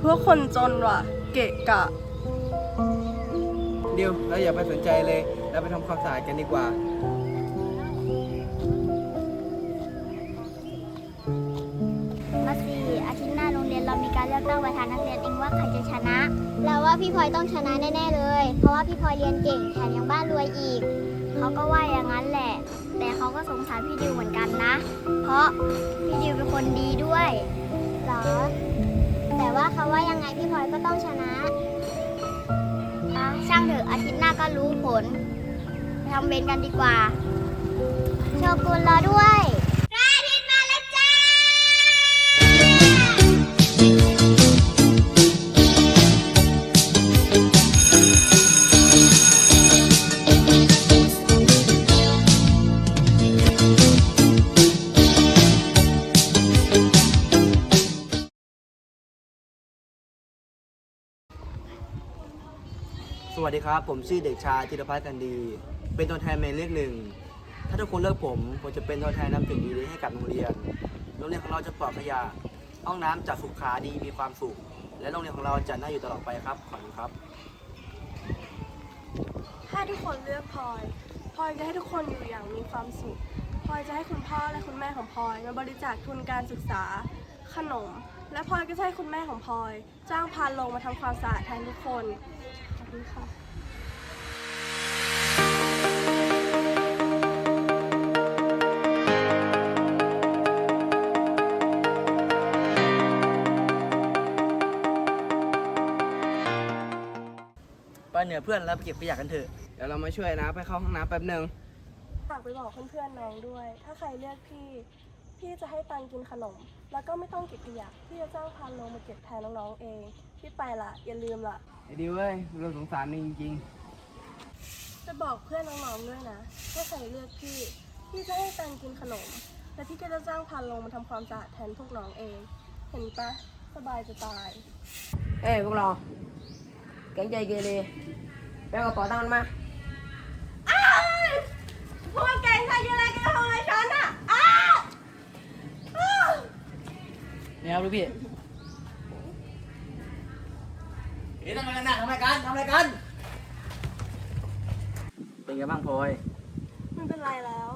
เบื่อพวกคนจนว่ะ เกะกะดิวเราอย่าไปสนใจเลย เราไปทำความสะอาดกันดีกว่า มาสิอาทิตย์หน้าโรงเรียนเรามีการเลือกตั้งประธานนักเรียนเองว่าใครจะชนะ เราว่าพี่พลอยต้องชนะแน่ๆเลย เพราะว่าพี่พลอยเรียนเก่งแถมยังบ้านรวยอีก เขาก็ว่าอย่างนั้นแหละ แต่เขาก็สงสารพี่ดิวเหมือนกันนะ เพราะพี่ดิวเป็นคนดีด้วย เหรอ แต่ว่าเขาว่ายังไงพี่พลอยก็ต้องชนะอะช่างเถอะอาทิตย์หน้าก็รู้ผลไปทำเวรกันดีกว่าโชกุนรอด้วย วัสดีครับ ผมชื่อเด็กชายธีรพัฒน์กันดี เป็นตัวแทนเมนเลขหนึ่ง ถ้าทุกคนเลือกผม ผมจะเป็นตัวแทนนำสิ่งดีๆให้กับโรงเรียน โรงเรียนของเราจะปลอดขยะ ห้องน้ำจะสุขาดีมีความสุข และโรงเรียนของเราจะน่าอยู่ตลอดไปครับ ขอบคุณครับ ถ้าทุกคนเลือกพลอยพลอยจะให้ทุกคนอยู่อย่างมีความสุขพลอยจะให้คุณพ่อและคุณแม่ของพลอยมาบริจาคทุนการศึกษา ขนม และพลอยก็จะให้คุณแม่ของพลอย จ้างพานลงมาทำความสะอาดแทนทุกคน ขอบคุณค่ะไปเหนือเพื่อนแล้วไปเก็บขยะกันเถอะ เดี๋ยวเรามาช่วยนะ ไปเข้าห้องน้ำแป๊บหนึ่ง ฝากไปบอกเพื่อนๆน้องด้วย ถ้าใครเลือกพี่ พี่จะให้ตังค์กินขนม แล้วก็ไม่ต้องเก็บขยะพี่จะจ้างพานลงมาเก็บแทนน้องๆเอง พี่ไปละอย่าลืมละไอ้ดิวเว้ยเราสงสารมึงจริงจะบอกเพื่อนน้องๆด้วยนะถ้าใครเลือกพี่ พี่จะให้ตังค์กินขนม และพี่ก็จะจ้างพานลงมาทำความสะอาดแทนพวกน้องเอง เห็นปะสบายจะตาย เอ้ยพวกเราแก๊งใจเกเรไปเอากระเป๋าตังค์มันมา พวกแกงใครยังไงกันทำไมฉันอะอ้า นี่ครับลูกพี่เฮ้ยทำอะไรกันนะทำอะไรกันทำอะไรกัน เป็นไงบ้างพลอยไม่เป็นไรแล้ว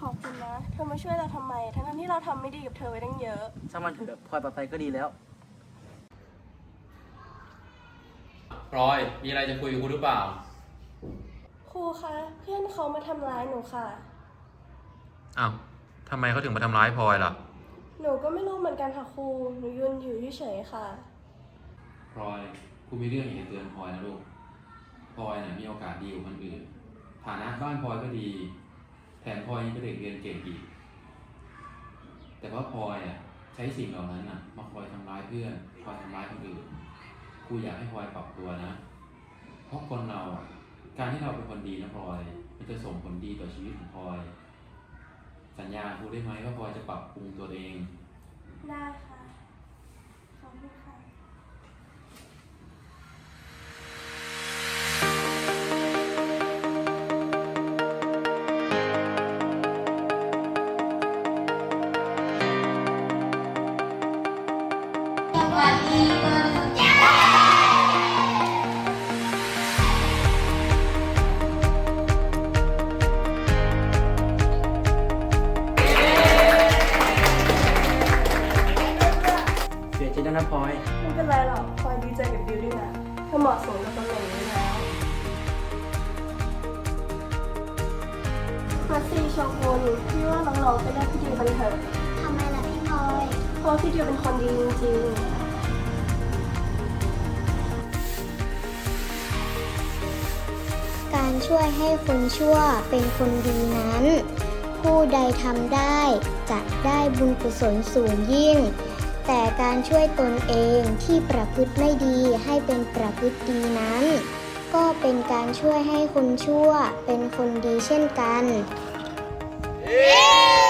ขอบคุณนะ เธอมาช่วยเราทำไม ทั้งๆที่เราทำไม่ดีกับเธอไว้ตั้งเยอะ ช่างมันเถอะพลอยปลอดภัยก็ดีแล้ว พลอย มีอะไรจะคุยกับกูหรือเปล่า ครูคะ เพื่อนเขามาทำร้ายหนูค่ะ อ้าวทำไมเขาถึงมาทำร้ายพลอยล่ะ หนูก็ไม่รู้เหมือนกันค่ะครู หนูยืนอยู่เฉยๆค่ะ พลอยกูมีเรื่องอยากจะเตือนพลอยนะลูกพลอยเนี่ยมีโอกาสดีกว่าคนอื่น ฐานะบ้านพลอยก็ดี แถมพลอยยังเป็นเด็กเรียนเก่งอีก แต่ว่าพลอยอะใช้สิ่งเหล่านั้นอะมาคอยทำร้ายเพื่อนคอยทำร้ายคนอื่นกูอยากให้พลอยปรับตัวนะ เพราะคนเราอะการที่เราเป็นคนดีนะพลอย มันจะส่งผลดีต่อชีวิตของพลอย สัญญากูได้ไหมว่าพลอยจะปรับปรุงตัวเอง ได้ค่ะ พลอยดีใจกับดิวด้วยนะเธอเหมาะสมกับตำแหน่งนี้แล้วมาซีชกุลพี่ว่าน้องๆไปเลือกพี่ดิวกันเถอะทำไมล่ะพี่พลอยเพราะพี่ดิวเป็นคนดีจริงๆการช่วยให้คนชั่วเป็นคนดีนั้น ผู้ใดทำได้จะได้บุญกุศลสูงยิ่ง แต่การช่วยตนเองที่ประพฤติไม่ดีให้เป็นประพฤติดีนั้น ก็เป็นการช่วยให้คนชั่วเป็นคนดีเช่นกัน yeah!